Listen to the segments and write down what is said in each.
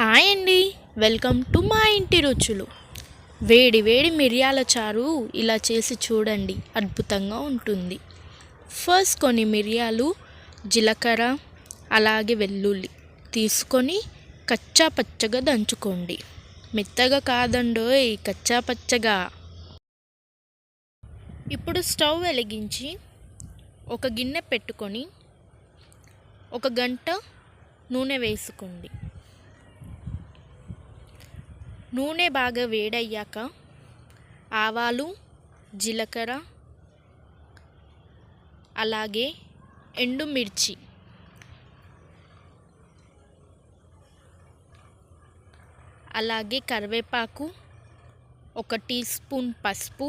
Hi అండి. Welcome to మా ఇంటి రుచులు. వేడి వేడి మిరియాల చారు ఇలా చేసి చూడండి అద్భుతంగా ఉంటుంది. ఫస్ట్ కొన్ని మిరియాలు జీలకర్ర అలాగే వెల్లుల్లి తీసుకొని కచ్చా పచ్చగా దంచుకోండి. మెత్తగా కాదండోయ్ కచ్చా పచ్చగా. ఇప్పుడు స్టవ్ వెలిగించి ఒక గిన్నె పెట్టుకొని ఒక గంట నూనె వేసుకోండి. నూనె బాగా వేడయ్యాక ఆవాలు జీలకర్ర అలాగే ఎండుమిర్చి. అలాగే కరివేపాకు ఒక టీ స్పూన్ పసుపు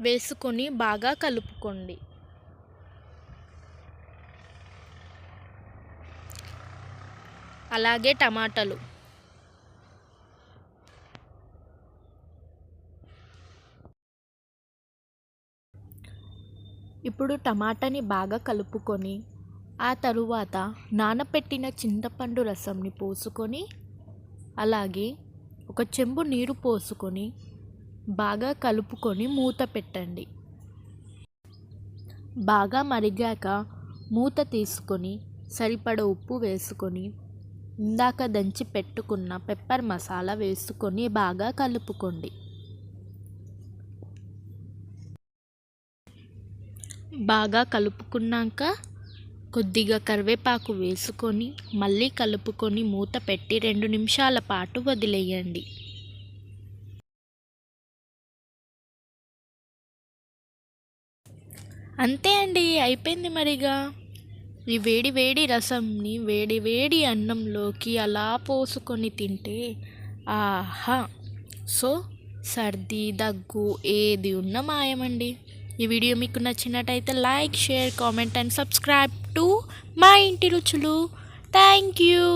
వేసుకొని బాగా కలుపుకోండి. అలాగే టమాటాలు. ఇప్పుడు టమాటాని బాగా కలుపుకొని ఆ తరువాత నానపెట్టిన చింతపండు రసంని పోసుకొని అలాగే ఒక చెంబు నీరు పోసుకొని బాగా కలుపుకొని మూత పెట్టండి. బాగా మరిగాక మూత తీసుకొని సరిపడ ఉప్పు వేసుకొని ఇందాక దంచి పెట్టుకున్న పెప్పర్ మసాలా వేసుకొని బాగా కలుపుకోండి. బాగా కలుపుకున్నాక కొద్దిగా కరివేపాకు వేసుకొని మళ్ళీ కలుపుకొని మూత పెట్టి రెండు నిమిషాల పాటు వదిలేయండి. అంతే అండి అయిపోయింది మరిగా. ఈ వేడి వేడి రసంని వేడి వేడి అన్నంలోకి అలా పోసుకొని తింటే ఆహా! సో సర్ది దగ్గు ఏది ఉన్న మాయమండి. ఈ వీడియో మీకు నచ్చినట్టయితే like share comment and subscribe to మా ఇంటి రుచులు. Thank you.